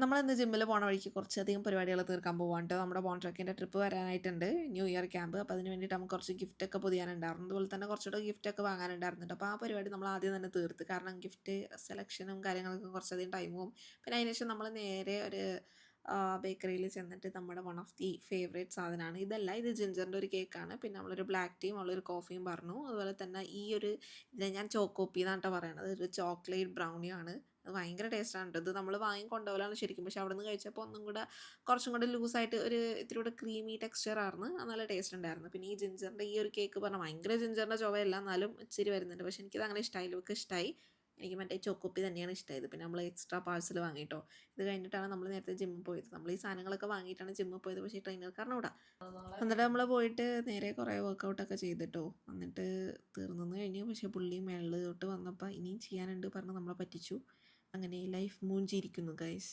നമ്മൾ ഇന്ന് ജിമ്മിൽ പോണ വഴിക്ക് കുറച്ചധികം പരിപാടികൾ തീർക്കാൻ പോകാണ്ട് നമ്മുടെ ബോൺ ട്രക്കിന്റെ ട്രിപ്പ് വരാനായിട്ടുണ്ട്. ന്യൂ ഇയർ ക്യാമ്പ് അപ്പോൾ അതിന് വേണ്ടിയിട്ട് നമുക്ക് കുറച്ച് ഗിഫ്റ്റൊക്കെ പൊതിയാനുണ്ടായിരുന്നു. അതുപോലെ തന്നെ കുറച്ചുകൂടെ ഗിഫ്റ്റൊക്കെ വാങ്ങാനുണ്ടായിരുന്നുണ്ട്. അപ്പോൾ ആ പരിപാടി നമ്മൾ ആദ്യം തന്നെ തീർത്ത്. കാരണം ഗിഫ്റ്റ് സെലക്ഷനും കാര്യങ്ങളൊക്കെ കുറച്ചധികം ടൈമും പിന്നെ അതിനുശേഷം നമ്മൾ നേരെ ഒരു ബേക്കറിയിൽ ചെന്നിട്ട് നമ്മുടെ വൺ ഓഫ് ദി ഫേവറേറ്റ് സാധനമാണ് ഇതല്ല ഇത് ജിഞ്ചറിന്റെ ഒരു കേക്കാണ് പിന്നെ നമ്മളൊരു ബ്ലാക്ക് ടീം ഉള്ളൊരു കോഫിയും പറഞ്ഞു. അതുപോലെ തന്നെ ഈ ഒരു ഇതിനെ ഞാൻ ചോക്കോപ്പി എന്നാണ് കേട്ടോ പറയണത്. ഒരു ചോക്ലേറ്റ് ബ്രൗണിയാണ് ഭയങ്കര ടേസ്റ്റാണ് ഇത് നമ്മൾ വാങ്ങി കൊണ്ടുപോകലാണ് ശരിക്കും. പക്ഷെ അവിടെ നിന്ന് കഴിച്ചപ്പോൾ ഒന്നും കൂടെ കുറച്ചും കൂടെ ലൂസായിട്ട് ഒരു ഇത്തിരി കൂടെ ക്രീമി അത് നല്ല ടേസ്റ്റ് ഉണ്ടായിരുന്നു. പിന്നെ ഈ ജിഞ്ചറിന്റെ ഈ ഒരു കേക്ക് പറഞ്ഞാൽ ഭയങ്കര ജിഞ്ചറിന്റെ ചുവയല്ല. എന്നാലും ഇച്ചിരി വരുന്നുണ്ട്. പക്ഷെ എനിക്കത് അങ്ങനെ ഇഷ്ടമായി ഇവർക്ക് ഇഷ്ടമായി എനിക്ക് മറ്റേ ചോക്കോപ്പി തന്നെയാണ് ഇഷ്ടമായത് പിന്നെ നമ്മൾ എക്സ്ട്രാ പാഴ്സൽ വാങ്ങിയിട്ടോ ഇത് കഴിഞ്ഞിട്ടാണ് നമ്മൾ നേരത്തെ ജിമ്മിൽ പോയത്. നമ്മൾ ഈ സാധനങ്ങളൊക്കെ വാങ്ങിയിട്ടാണ് ജിമ്മിൽ പോയത്. പക്ഷേ ട്രെയിനർക്കാരനെ വിടാം. എന്നിട്ട് നമ്മൾ പോയിട്ട് നേരെ കുറേ വർക്കൗട്ടൊക്കെ ചെയ്തിട്ടോ. എന്നിട്ട് തീർന്നു കഴിഞ്ഞു. പക്ഷേ പുള്ളി മേളിൽ തൊട്ട് വന്നപ്പോൾ ഇനിയും ചെയ്യാനുണ്ട് പറഞ്ഞ് നമ്മളെ പറ്റിച്ചു. അങ്ങനെ ലൈഫ് മൂഞ്ചിയിരിക്കുന്നു ഗൈസ്